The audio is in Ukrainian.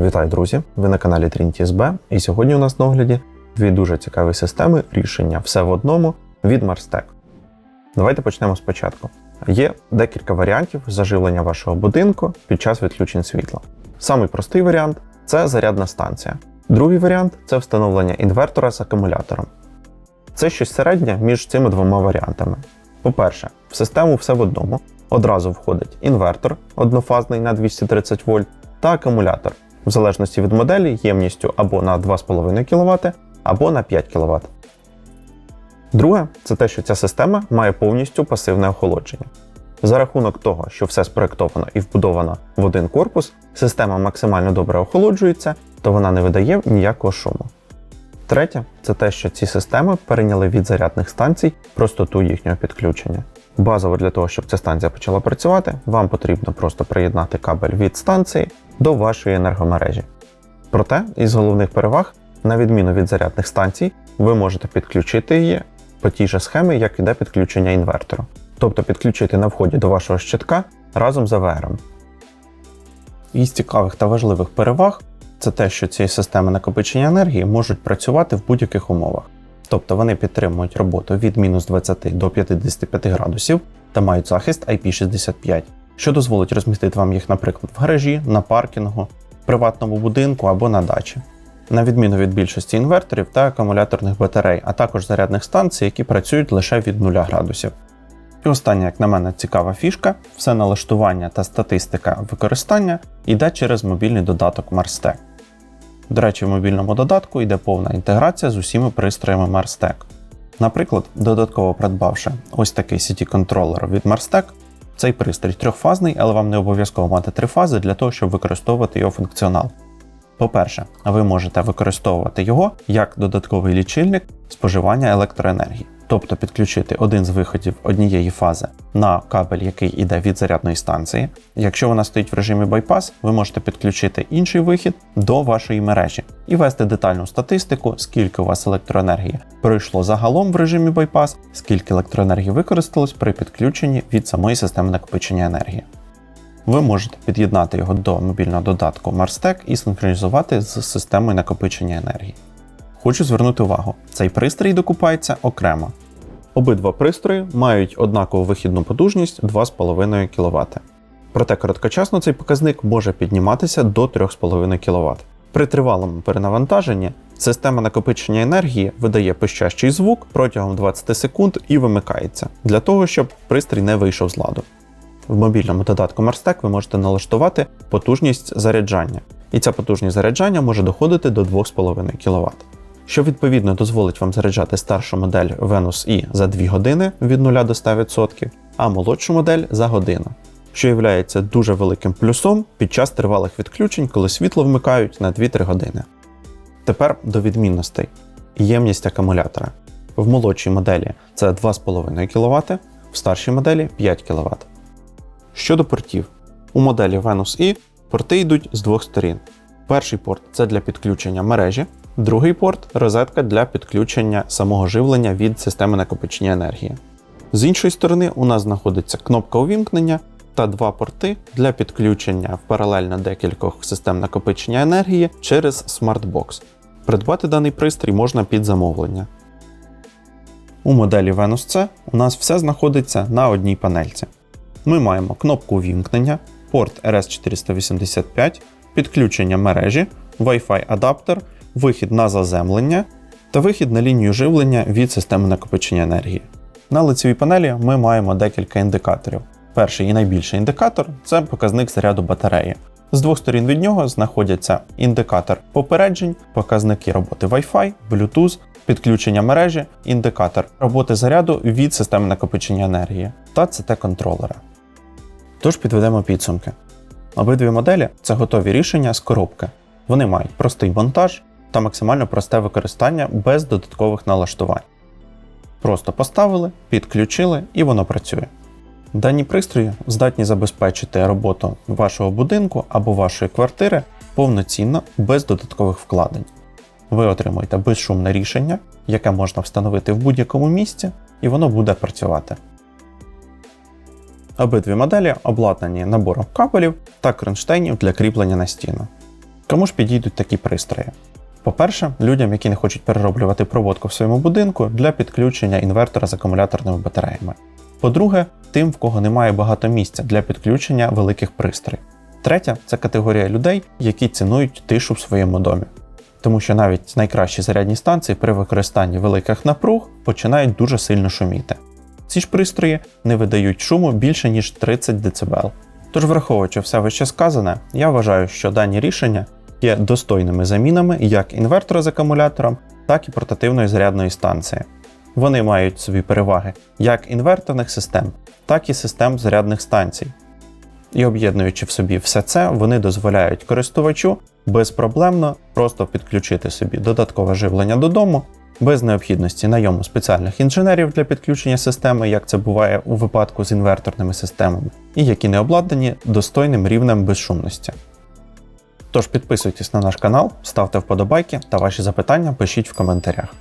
Вітаю, друзі! Ви на каналі Trinity і сьогодні у нас на огляді дві дуже цікаві системи рішення все в одному від Marstek. Давайте почнемо спочатку. Є декілька варіантів заживлення вашого будинку під час відключень світла. Самий простий варіант це зарядна станція. Другий варіант це встановлення інвертора з акумулятором. Це щось середнє між цими двома варіантами. По-перше, в систему все в одному одразу входить інвертор однофазний на 230 вольт та акумулятор, в залежності від моделі ємністю або на 2,5 кВт, або на 5 кВт. Друге, це те, що ця система має повністю пасивне охолодження. За рахунок того, що все спроектовано і вбудовано в один корпус, система максимально добре охолоджується, то вона не видає ніякого шуму. Третє, це те, що ці системи перейняли від зарядних станцій простоту їхнього підключення. Базово для того, щоб ця станція почала працювати, вам потрібно просто приєднати кабель від станції до вашої енергомережі. Проте, із головних переваг, на відміну від зарядних станцій, ви можете підключити її по тій же схемі, як іде підключення інвертору. Тобто підключити на вході до вашого щитка разом з АВРом. Із цікавих та важливих переваг це те, що ці системи накопичення енергії можуть працювати в будь-яких умовах. Тобто вони підтримують роботу від мінус 20 до 55 градусів та мають захист IP65, що дозволить розмістити вам їх, наприклад, в гаражі, на паркінгу, приватному будинку або на дачі. На відміну від більшості інверторів та акумуляторних батарей, а також зарядних станцій, які працюють лише від 0 градусів. І остання, як на мене, цікава фішка: все налаштування та статистика використання йде через мобільний додаток Marstek. До речі, в мобільному додатку йде повна інтеграція з усіма пристроями Marstek. Наприклад, додатково придбавши ось такий city контролер від Marstek, цей пристрій трьохфазний, але вам не обов'язково мати три фази для того, щоб використовувати його функціонал. По-перше, ви можете використовувати його як додатковий лічильник споживання електроенергії, тобто підключити один з виходів однієї фази на кабель, який йде від зарядної станції. Якщо вона стоїть в режимі байпас, ви можете підключити інший вихід до вашої мережі і вести детальну статистику, скільки у вас електроенергії пройшло загалом в режимі байпас, скільки електроенергії використалось при підключенні від самої системи накопичення енергії. Ви можете під'єднати його до мобільного додатку Marstek і синхронізувати з системою накопичення енергії. Хочу звернути увагу, цей пристрій докупається окремо. Обидва пристрої мають однакову вихідну потужність 2,5 кВт. Проте короткочасно цей показник може підніматися до 3,5 кВт. При тривалому перенавантаженні система накопичення енергії видає пищащий звук протягом 20 секунд і вимикається для того, щоб пристрій не вийшов з ладу. В мобільному додатку Marstek ви можете налаштувати потужність заряджання, і ця потужність заряджання може доходити до 2,5 кВт, що відповідно дозволить вам заряджати старшу модель Venus E за 2 години від 0 до 100%, а молодшу модель за годину, що є дуже великим плюсом під час тривалих відключень, коли світло вмикають на 2-3 години. Тепер до відмінностей. Ємність акумулятора. В молодшій моделі це 2,5 кВт, в старшій моделі 5 кВт. Щодо портів, у моделі Venus E порти йдуть з двох сторін. Перший порт це для підключення мережі, другий порт розетка для підключення самого живлення від системи накопичення енергії. З іншої сторони, у нас знаходиться кнопка увімкнення та два порти для підключення в паралельно декількох систем накопичення енергії через SmartBox. Придбати даний пристрій можна під замовлення. У моделі Venus C у нас все знаходиться на одній панельці ми маємо кнопку вімкнення, порт RS485, підключення мережі, Wi-Fi адаптер, вихід на заземлення та вихід на лінію живлення від системи накопичення енергії. На лицевій панелі ми маємо декілька індикаторів. Перший і найбільший індикатор це показник заряду батареї. З двох сторін від нього знаходяться індикатор попереджень, показники роботи Wi-Fi, Bluetooth, підключення мережі, індикатор роботи заряду від системи накопичення енергії та CT контролера. Тож підведемо підсумки. Обидві моделі це готові рішення з коробки. Вони мають простий монтаж та максимально просте використання без додаткових налаштувань. Просто поставили, підключили і воно працює. Дані пристрої здатні забезпечити роботу вашого будинку або вашої квартири повноцінно без додаткових вкладень. Ви отримуєте безшумне рішення, яке можна встановити в будь-якому місці, і воно буде працювати. Обидві моделі обладнані набором кабелів та кронштейнів для кріплення на стіну. Кому ж підійдуть такі пристрої? По-перше, людям, які не хочуть перероблювати проводку в своєму будинку для підключення інвертора з акумуляторними батареями. По-друге, тим, в кого немає багато місця для підключення великих пристроїв. Третя це категорія людей, які цінують тишу в своєму домі. Тому що навіть найкращі зарядні станції при використанні великих напруг починають дуже сильно шуміти. Ці ж пристрої не видають шуму більше ніж 30 дБ. Тож, враховуючи все вище сказане, я вважаю, що дані рішення є достойними замінами як інвертора з акумулятором, так і портативної зарядної станції. Вони мають собі переваги як інверторних систем, так і систем зарядних станцій. І об'єднуючи в собі все це, вони дозволяють користувачу безпроблемно просто підключити собі додаткове живлення додому, без необхідності найому спеціальних інженерів для підключення системи, як це буває у випадку з інверторними системами, і які не обладнані достойним рівнем безшумності. Тож підписуйтесь на наш канал, ставте вподобайки та ваші запитання пишіть в коментарях.